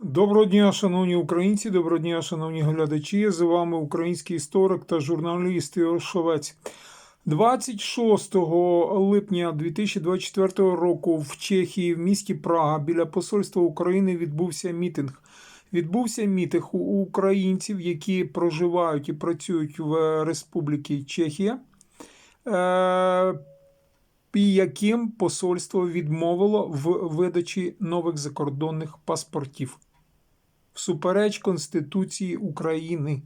Доброго дня, шановні українці, доброго дня, шановні глядачі. З вами український історик та журналіст Ігор Шовець. 26 липня 2024 року в Чехії, в місті Прага, біля посольства України відбувся мітинг. Відбувся мітинг у українців, які проживають і працюють в Республіці Чехія. Е, і яким посольство відмовило в видачі нових закордонних паспортів всупереч Конституції України.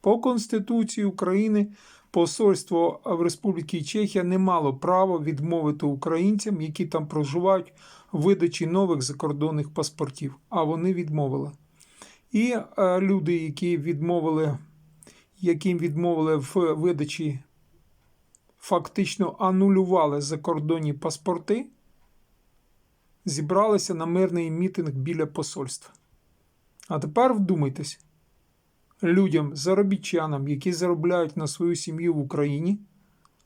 По Конституції України посольство в Республіці Чехія не мало права відмовити українцям, які там проживають, видачі нових закордонних паспортів, а вони відмовили. І е, люди, які відмовили, яким відмовили в видачі фактично анулювали закордонні паспорти, зібралися на мирний мітинг біля посольства. А тепер вдумайтесь, людям, заробітчанам, які заробляють на свою сім'ю в Україні,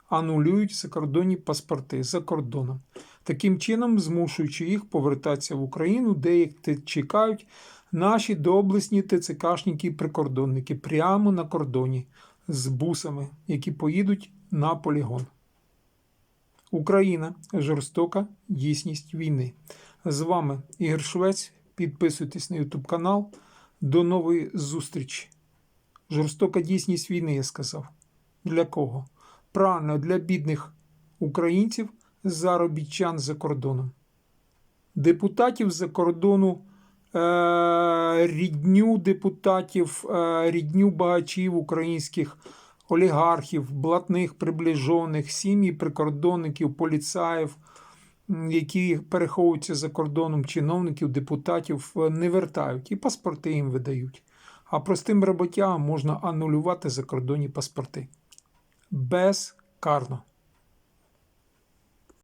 анулюють закордонні паспорти за кордоном, таким чином змушуючи їх повертатися в Україну, де їх чекають наші доблесні ТЦКшники прикордонники прямо на кордоні з бусами, які поїдуть на полігон. Україна жорстока дійсність війни. З вами Ігор Швець. Підписуйтесь на YouTube канал. До нової зустрічі. Жорстока дійсність війни, я сказав. Для кого? Правильно, для бідних українців, заробітчан за кордоном. Депутатів за кордону, е- рідню депутатів, е- рідню багачів українських олігархів, блатних приближених, сім'ї прикордонників, поліцаїв, які переховуються за кордоном, чиновників, депутатів е, не вертають і паспорти їм видають. А простим роботягам можна анулювати закордонні паспорти. Безкарно.